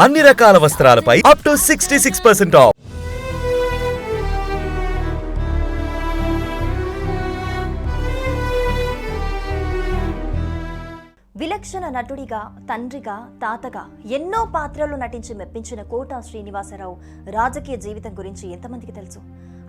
అన్ని రకాల వస్త్రాలపై up to sixty six percent off విలక్షణ నటుడిగా తండ్రిగా తాతగా ఎన్నో పాత్రలు నటించి మెప్పించిన కోట శ్రీనివాసరావు రాజకీయ జీవితం గురించి ఎంతమందికి తెలుసు?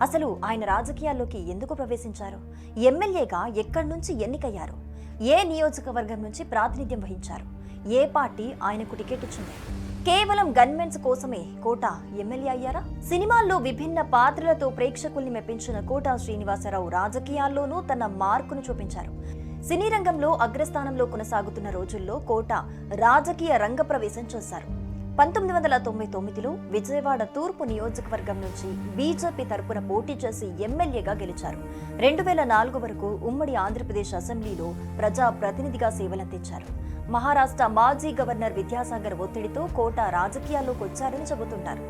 అసలు ఆయన రాజకీయాల్లోకి ఎందుకు ప్రవేశించారు? ఎమ్మెల్యేగా ఎక్కడి నుంచి ఎన్నికయ్యారు? ఏ నియోజకవర్గం నుంచి ప్రాతినిధ్యం వహించారు? ఏ పార్టీ ఆయనకు టికెట్ ఇచ్చింది? కేవలం గన్మెన్స్ కోసమే కోట ఎమ్మెల్యే అయ్యారా? సినిమాల్లో విభిన్న పాత్రలతో ప్రేక్షకుల్ని మెప్పించిన కోట శ్రీనివాసరావు రాజకీయాల్లోనూ తన మార్కును చూపించారు. సినీ రంగంలో అగ్రస్థానంలో కొనసాగుతున్న రోజుల్లో కోట రాజకీయ రంగ ప్రవేశం చేశారు. పంతొమ్మిది వందల తొంభై తొమ్మిదిలో విజయవాడ తూర్పు నియోజకవర్గం నుంచి బీజేపీ తరపున పోటీ చేసి ఎమ్మెల్యేగా గెలిచారు. రెండు వేల నాలుగు వరకు ఉమ్మడి ఆంధ్రప్రదేశ్ అసెంబ్లీలో ప్రజా ప్రతినిధిగా సేవలందించారు మహారాష్ట్ర మాజీ గవర్నర్ విద్యాసాగర్ ఒత్తిడితో కోట రాజకీయాల్లోకి వచ్చారని చెబుతుంటారు.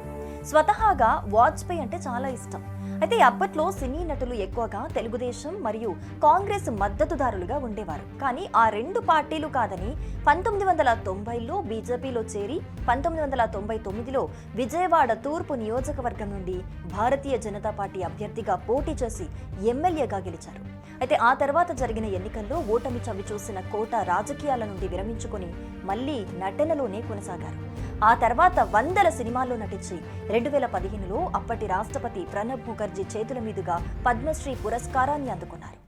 స్వతహాగా వాజ్పేయి అంటే చాలా ఇష్టం. అయితే అప్పట్లో సినీ నటులు ఎక్కువగా తెలుగుదేశం మరియు కాంగ్రెస్ మద్దతుదారులుగా ఉండేవారు. కానీ ఆ రెండు పార్టీలు కాదని పంతొమ్మిది వందల తొంభైలో బీజేపీలో చేరి పంతొమ్మిది వందల తొంభై తొమ్మిదిలో విజయవాడ తూర్పు నియోజకవర్గం నుండి భారతీయ జనతా పార్టీ అభ్యర్థిగా పోటీ చేసి ఎమ్మెల్యేగా గెలిచారు. అయితే ఆ తర్వాత జరిగిన ఎన్నికల్లో ఓటమి చవి చూసిన కోట రాజకీయాల నుండి విరమించుకొని మళ్ళీ నటనలోనే కొనసాగారు. ఆ తర్వాత వందల సినిమాల్లో నటించి రెండు వేల పదిహేనులో అప్పటి రాష్ట్రపతి ప్రణబ్ ముఖర్జీ చేతుల మీదుగా పద్మశ్రీ పురస్కారాన్ని అందుకున్నారు.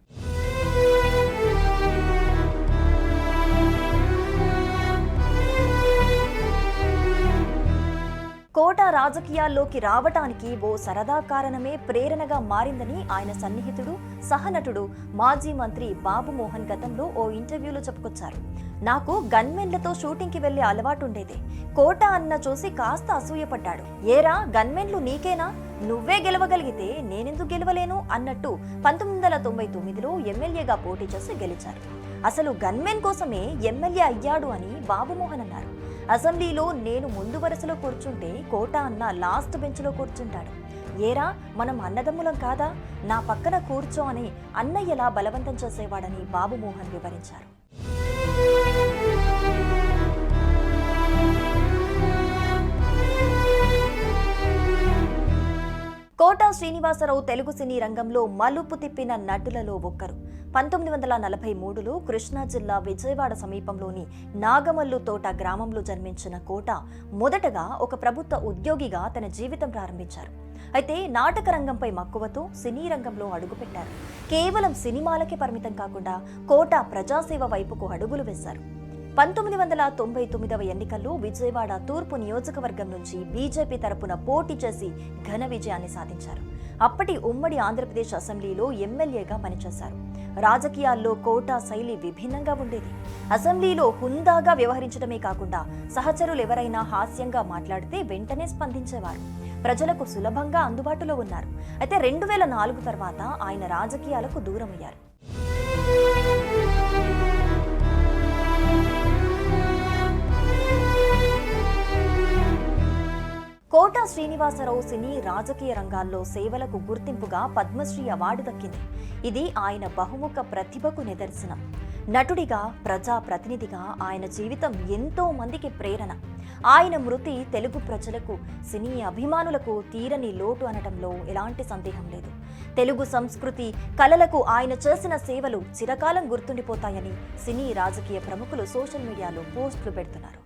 రాజకీయాల్లోకి రావటానికి ఓ సరదా కారణమే ప్రేరణగా మారిందని ఆయన సన్నిహితుడు సహనటుడు మాజీ మంత్రి బాబు మోహన్ గతంలో ఓ ఇంటర్వ్యూలో చెప్పుకొచ్చారు. నాకు గన్మెన్లతో షూటింగ్కి వెళ్ళే అలవాటుండేది. కోట అన్న చూసి కాస్త అసూయపడ్డాడు. ఏరా గన్మెన్లు నీకేనా? నువ్వే గెలవగలిగితే నేనెందుకు గెలవలేను? అన్నట్టు పంతొమ్మిది వందల తొంభై తొమ్మిదిలో ఎమ్మెల్యేగా పోటీ చేసి గెలిచారు. అసలు గన్మెన్ కోసమే ఎమ్మెల్యే అయ్యాడు అని బాబుమోహన్ అన్నారు. అసెంబ్లీలో నేను ముందు వరుసలో కూర్చుంటే కోట అన్న లాస్ట్ బెంచ్లో కూర్చుంటాడు. ఏరా మనం అన్నదమ్ములం కాదా? నా పక్కన కూర్చో అని అన్నయ్యలా బలవంతం చేసేవాడని బాబుమోహన్ వివరించారు. కోటా శ్రీనివాసరావు తెలుగు సినీ రంగంలో మలుపు తిప్పిన నటులలో ఒక్కరు. పంతొమ్మిది వందల నలభై మూడులో కృష్ణా జిల్లా విజయవాడ సమీపంలోని నాగమల్లు తోట గ్రామంలో జన్మించిన కోట మొదటగా ఒక ప్రభుత్వ ఉద్యోగిగా తన జీవితం ప్రారంభించారు. అయితే నాటక రంగంపై మక్కువతో సినీ రంగంలో అడుగుపెట్టారు. కేవలం సినిమాలకే పరిమితం కాకుండా కోట ప్రజాసేవ వైపుకు అడుగులు వేశారు. పంతొమ్మిది వందల తొంభై తొమ్మిదవ ఎన్నికల్లో విజయవాడ తూర్పు నియోజకవర్గం నుంచి బీజేపీ తరపున పోటీ చేసి ఘన విజయాన్ని సాధించారు. అప్పటి ఉమ్మడి ఆంధ్రప్రదేశ్ అసెంబ్లీలో ఎమ్మెల్యేగా పనిచేశారు. రాజకీయాల్లో కోటా శైలి విభిన్నంగా ఉండేది. అసెంబ్లీలో హుందాగా వ్యవహరించడమే కాకుండా సహచరులు ఎవరైనా హాస్యంగా మాట్లాడితే వెంటనే స్పందించేవారు. ప్రజలకు సులభంగా అందుబాటులో ఉన్నారు. అయితే రెండు వేల నాలుగు తర్వాత ఆయన రాజకీయాలకు దూరమయ్యారు. కోట శ్రీనివాసరావు సినీ రాజకీయ రంగాల్లో సేవలకు గుర్తింపుగా పద్మశ్రీ అవార్డు దక్కింది. ఇది ఆయన బహుముఖ ప్రతిభకు నిదర్శనం. నటుడిగా ప్రజా ప్రతినిధిగా ఆయన జీవితం ఎంతో మందికి ప్రేరణ. ఆయన మృతి తెలుగు ప్రజలకు సినీ అభిమానులకు తీరని లోటు అనటంలో ఎలాంటి సందేహం లేదు. తెలుగు సంస్కృతి కళలకు ఆయన చేసిన సేవలు చిరకాలం గుర్తుండిపోతాయని సినీ రాజకీయ ప్రముఖులు సోషల్ మీడియాలో పోస్టులు పెడుతున్నారు.